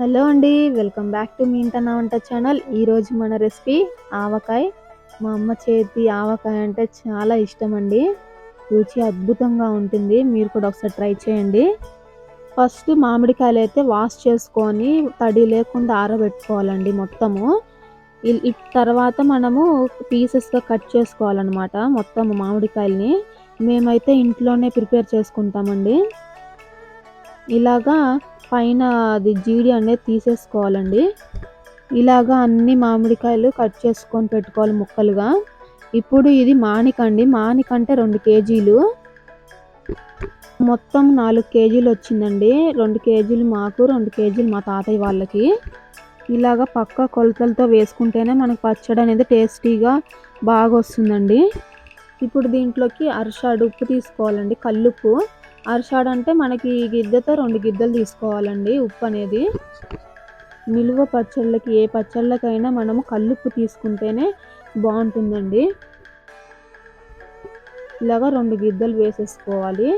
Hello అండి welcome back to మీ ఇంటనా వంట ఛానల్. ఈరోజు మన రెసిపీ ఆవకాయ. మా అమ్మ చేతి ఆవకాయ అంటే చాలా ఇష్టం అండి. రుచి అద్భుతంగా ఉంటుంది. మీరు కూడా ఒకసారి ట్రై చేయండి. ఫస్ట్ మామిడికాయలు అయితే వాష్ చేసుకొని తడి లేకుండా ఆరబెట్టుకోవాలండి మొత్తము. తర్వాత మనము పీసెస్గా కట్ చేసుకోవాలన్నమాట మొత్తం మామిడికాయలని. మేమైతే ఇంట్లోనే ప్రిపేర్ చేసుకుంటామండి. ఇలాగా పైన అది జీడి అనేది తీసేసుకోవాలండి. ఇలాగా అన్ని మామిడికాయలు కట్ చేసుకొని పెట్టుకోవాలి ముక్కలుగా. ఇప్పుడు ఇది మానికండి మానికంటే రెండు కేజీలు. మొత్తం నాలుగు కేజీలు వచ్చిందండి. రెండు కేజీలు మాకు రెండు కేజీలు మా తాతయ్య వాళ్ళకి. ఇలాగ పక్క కొలతలతో వేసుకుంటేనే మనకు పచ్చడి అనేది టేస్టీగా బాగా వస్తుందండి ఇప్పుడు దీంట్లోకి అరిషాడు ఉప్పు తీసుకోవాలండి. కల్లుప్పు. అరషాడు అంటే మనకి గిద్దెతో రెండు గిద్దలు తీసుకోవాలండి ఉప్పు అనేది. నిలువ పచ్చళ్ళకి ఏ పచ్చళ్ళకైనా మనము కల్లుప్పు తీసుకుంటేనే బాగుంటుందండి. ఇలాగా రెండు గిద్దలు వేసేసుకోవాలి.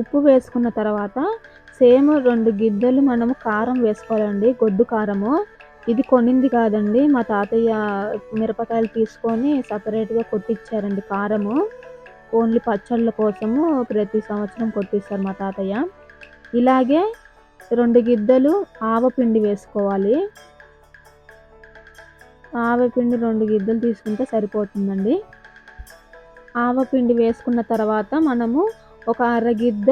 ఉప్పు వేసుకున్న తర్వాత సేమ్ రెండు గిద్దలు మనము కారం వేసుకోవాలండి గొడ్డు కారము. ఇది కొనింది కాదండి మా తాతయ్య మిరపకాయలు తీసుకొని సపరేట్గా కొట్టించారండి కారము. ఓన్లీ పచ్చళ్ళ కోసము ప్రతి సంవత్సరం కొట్టిస్తారు మా తాతయ్య. ఇలాగే రెండు గిద్దలు ఆవపిండి వేసుకోవాలి. ఆవపిండి రెండు గిద్దలు తీసుకుంటే సరిపోతుందండి. ఆవపిండి వేసుకున్న తర్వాత మనము ఒక అరగిద్ద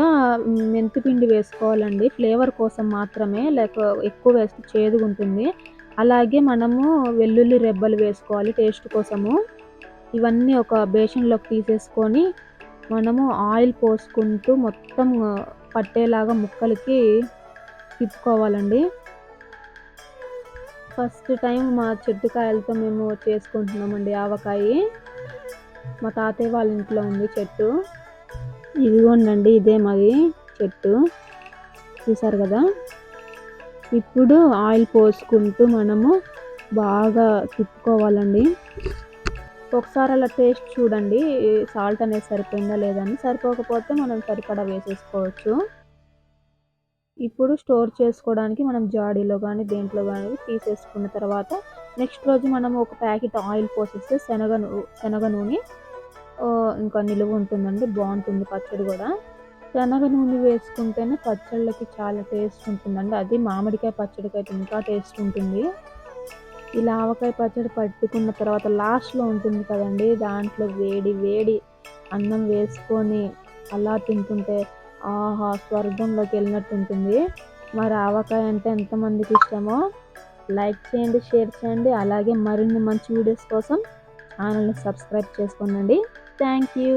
మెంతిపిండి వేసుకోవాలండి. ఫ్లేవర్ కోసం మాత్రమే లేక ఎక్కువ వేస్తే చేదుగా ఉంటుంది అలాగే మనము వెల్లుల్లి రెబ్బలు వేసుకోవాలి టేస్ట్ కోసము. ఇవన్నీ ఒక బేషన్లోకి తీసేసుకొని మనము ఆయిల్ పోసుకుంటూ మొత్తం పట్టేలాగా ముక్కలకి తిప్పుకోవాలండి. ఫస్ట్ టైం మా చెట్టుకాయలతో మేము చేసుకుంటున్నామండి ఆవకాయ. మా తాతయ్య వాళ్ళ ఇంట్లో ఉంది చెట్టు. ఇదిగోండి ఇదే మాది చెట్టు. చూసారు కదా? ఇప్పుడు ఆయిల్ పోసుకుంటూ మనము బాగా తిప్పుకోవాలండి. ఒకసారి అలా టేస్ట్ చూడండి సాల్ట్ అనేది సరిపోయిందా లేదని సరిపోకపోతే మనం సరిపడా వేసేసుకోవచ్చు. ఇప్పుడు స్టోర్ చేసుకోవడానికి మనం జాడీలో కానీ దేంట్లో కానీ తీసేసుకున్న తర్వాత నెక్స్ట్ రోజు మనం ఒక ప్యాకెట్ ఆయిల్ పోసేస్తే శనగ శనగ నూనె ఇంకా నిలువ ఉంటుందండి బాగుంటుంది పచ్చడి కూడా. శనగ నూనె వేసుకుంటేనే పచ్చళ్ళకి చాలా టేస్ట్ ఉంటుందండి. అది మామిడికాయ పచ్చడికి అయితే ఇంకా టేస్ట్ ఉంటుంది. ఈ లావకాయ పచ్చడి పట్టుకున్న తర్వాత లాస్ట్లో ఉంటుంది కదండి దాంట్లో వేడి వేడి అన్నం వేసుకొని అలా తింటుంటే ఆహా స్వర్గంలోకి వెళ్ళినట్టు ఉంటుంది. మరి ఆవకాయ అంటే ఎంతమందికి ఇష్టమో లైక్ చేయండి షేర్ చేయండి. అలాగే మరిన్ని మంచి వీడియోస్ కోసం ఛానల్ని సబ్స్క్రైబ్ చేసుకోనండి. Thank you.